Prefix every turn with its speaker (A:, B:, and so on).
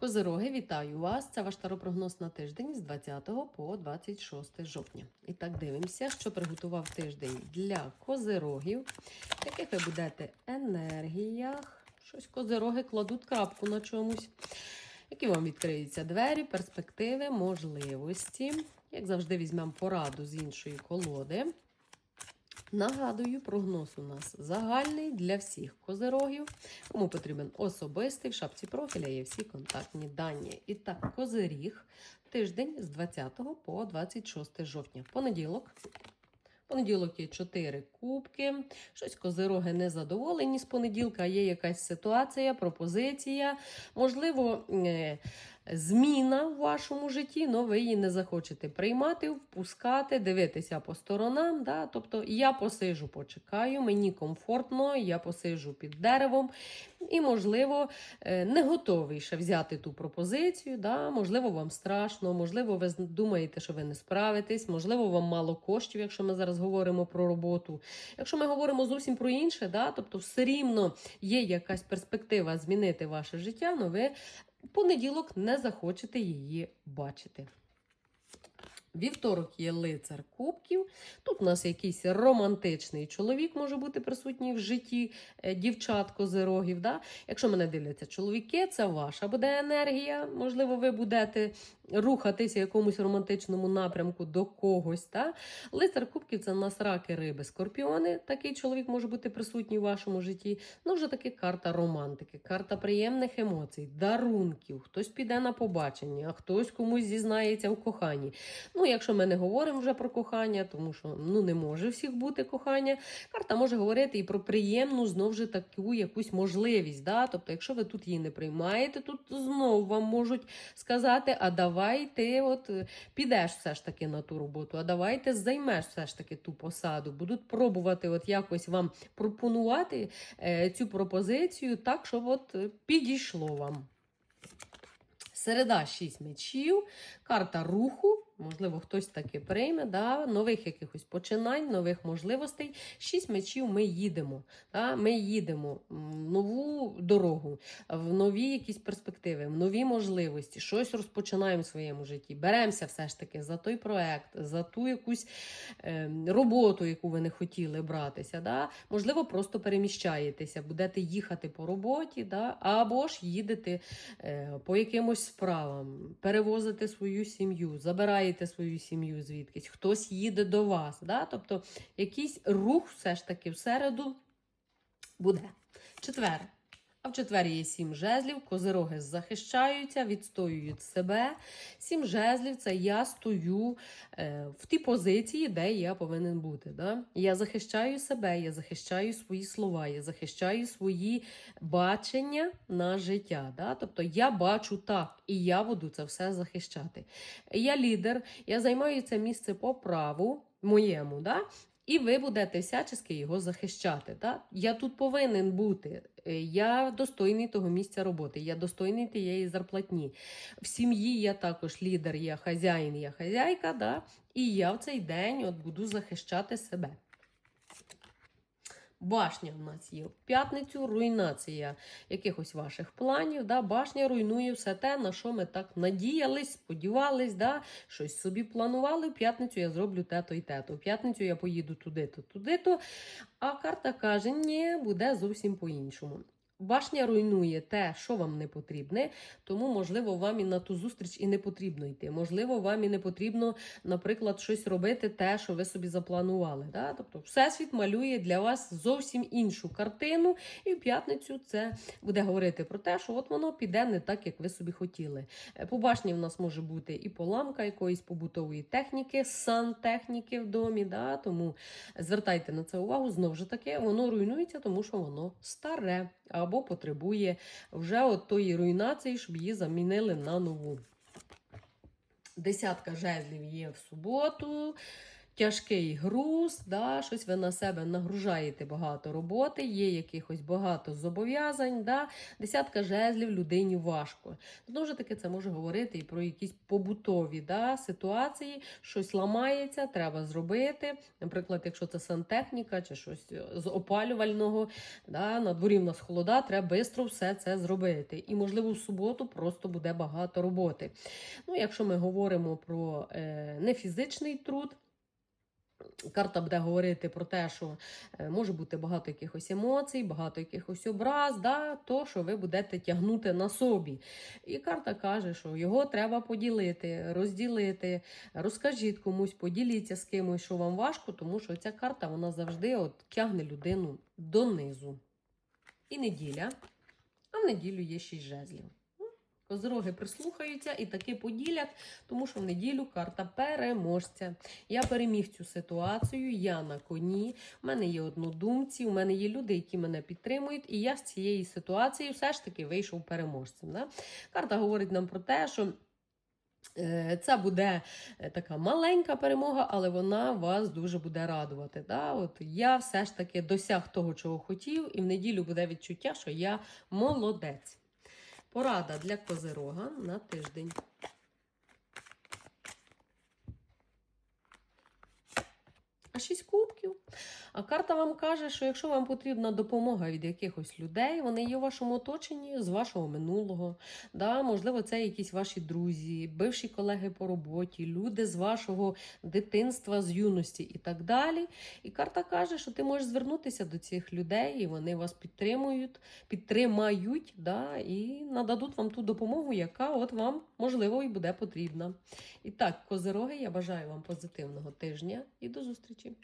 A: Козироги, вітаю вас! Це ваш таропрогноз на тиждень з 20 по 26 жовтня. І так дивимося, що приготував тиждень для козирогів, в яких ви будете енергіях. Щось козироги кладуть крапку на чомусь. Які вам відкриються двері, перспективи, можливості. Як завжди, візьмемо пораду з іншої колоди. Нагадую, прогноз у нас загальний для всіх козирогів. Кому потрібен особистий, в шапці профіля є всі контактні дані. І так, козиріг, тиждень з 20 по 26 жовтня. Понеділок. Понеділок є 4 кубки. Щось козироги не задоволені з понеділка. Є якась ситуація, пропозиція. Можливо, е, зміна в вашому житті, але ви її не захочете приймати, впускати, дивитися по сторонам. Да? Тобто я посижу, почекаю, мені комфортно, я посижу під деревом. І, можливо, е, не готовий ще взяти ту пропозицію. Да? Можливо, вам страшно, можливо, ви думаєте, що ви не справитесь, можливо, вам мало коштів, якщо ми зараз говоримо про роботу. Якщо ми говоримо зовсім про інше, да? тобто все рівно є якась перспектива змінити ваше життя, але ви понеділок не захочете її бачити. Вівторок є лицар кубків. Тут у нас якийсь романтичний чоловік може бути присутній в житті дівчатко, дівчат козирогів. Да? Якщо мене дивляться чоловіки, це ваша буде енергія. Можливо, ви будете рухатися якомусь романтичному напрямку до когось. Да? Лицар кубків це у нас раки, риби, скорпіони. Такий чоловік може бути присутній в вашому житті. Ну, вже таки карта романтики, карта приємних емоцій, дарунків. Хтось піде на побачення, а хтось комусь зізнається в коханні. Ну, якщо ми не говоримо вже про кохання, тому що ну не може всіх бути кохання. Карта може говорити і про приємну знову ж таку якусь можливість. Да? Тобто, якщо ви тут її не приймаєте, тут знову вам можуть сказати, а давай ти от е, підеш все ж таки на ту роботу, а давай ти займеш все ж таки ту посаду. Будуть пробувати от якось вам пропонувати е, цю пропозицію так, щоб от е, підійшло вам. Середа 6 мечів, карта руху. Можливо, хтось таки прийме, да, нових якихось починань, нових можливостей. Шість мечів ми їдемо. Да, Ми їдемо в нову дорогу, в нові якісь перспективи, в нові можливості, щось розпочинаємо в своєму житті. Беремося все ж таки за той проект, за ту якусь е, роботу, яку ви не хотіли братися. Да? Можливо, просто переміщаєтеся, будете їхати по роботі, да? або ж їдете е, по якимось справам, перевозите свою сім'ю, забираєте свою сім'ю звідкись, хтось їде до вас. Да? Тобто якийсь рух все ж таки всереду буде. Четвер. А в четвері є сім жезлів, козироги захищаються, відстоюють себе. Сім жезлів це я стою е, в тій позиції, де я повинен бути. Да? Я захищаю себе, я захищаю свої слова, я захищаю свої бачення на життя. Да? Тобто я бачу так, і я буду це все захищати. Я лідер, я займаю це місце по праву моєму. Да? І ви будете всячески його захищати. Так? Я тут повинен бути. Е, Я достойний того місця роботи, я достойний тієї зарплатні. В сім'ї я також лідер, я хазяїн, я хазяйка, так? і я в цей день от буду захищати себе. Башня в нас є в п'ятницю, руйнація якихось ваших планів. Да? Башня руйнує все те, на що ми так надіялись, сподівались, да? щось собі планували. В п'ятницю я зроблю те-то і те-то. В п'ятницю я поїду туди-то, туди-то. А карта каже, ні, буде зовсім по-іншому. Башня руйнує те, що вам не потрібне, тому, можливо, вам і на ту зустріч і не потрібно йти. Можливо, вам і не потрібно, наприклад, щось робити, те, що ви собі запланували. Да? Тобто, Всесвіт малює для вас зовсім іншу картину, і в п'ятницю це буде говорити про те, що от воно піде не так, як ви собі хотіли. Е, По башні в нас може бути і поламка якоїсь побутової техніки, сантехніки в домі. Да? Тому звертайте на це увагу. Знову ж таки, воно руйнується, тому що воно старе або потребує вже от тої руйнації, щоб її замінили на нову. Десятка жезлів є в суботу. Тяжкий груз, да, щось ви на себе нагружаєте багато роботи, є якихось багато зобов'язань. Да. Десятка жезлів людині важко. Знову ж таки, це може говорити і про якісь побутові да, ситуації, щось ламається, треба зробити. Наприклад, якщо це сантехніка чи щось з опалювального, да, на дворі в нас холода, треба швидко все це зробити. І, можливо, в суботу просто буде багато роботи. Ну, якщо ми говоримо про е, нефізичний труд. Карта буде говорити про те, що е, може бути багато якихось емоцій, багато якихось образ, да, то, що ви будете тягнути на собі. І карта каже, що його треба поділити, розділити. Розкажіть комусь, поділіться з кимось, що вам важко, тому що ця карта вона завжди от, тягне людину донизу. І неділя, а в неділю є шість жезлів. Козороги прислухаються і таки поділять, тому що в неділю карта переможця. Я переміг цю ситуацію, я на коні, в мене є однодумці, у мене є люди, які мене підтримують, і я з цієї ситуації все ж таки вийшов переможцем. Да? Карта говорить нам про те, що. е, Це буде е, така маленька перемога, але вона вас дуже буде радувати. Да? От я все ж таки досяг того, чого хотів, і в неділю буде відчуття, що я молодець. Порада для козирога на тиждень. А шість кубків. А карта вам каже, що якщо вам потрібна допомога від якихось людей, вони є у вашому оточенні з вашого минулого. Да, Можливо, це якісь ваші друзі, бивші колеги по роботі, люди з вашого дитинства, з юності і так далі. І карта каже, що ти можеш звернутися до цих людей, і вони вас підтримують, підтримають да, і нададуть вам ту допомогу, яка от вам можливо і буде потрібна. І так, козироги, я бажаю вам позитивного тижня і до зустрічі!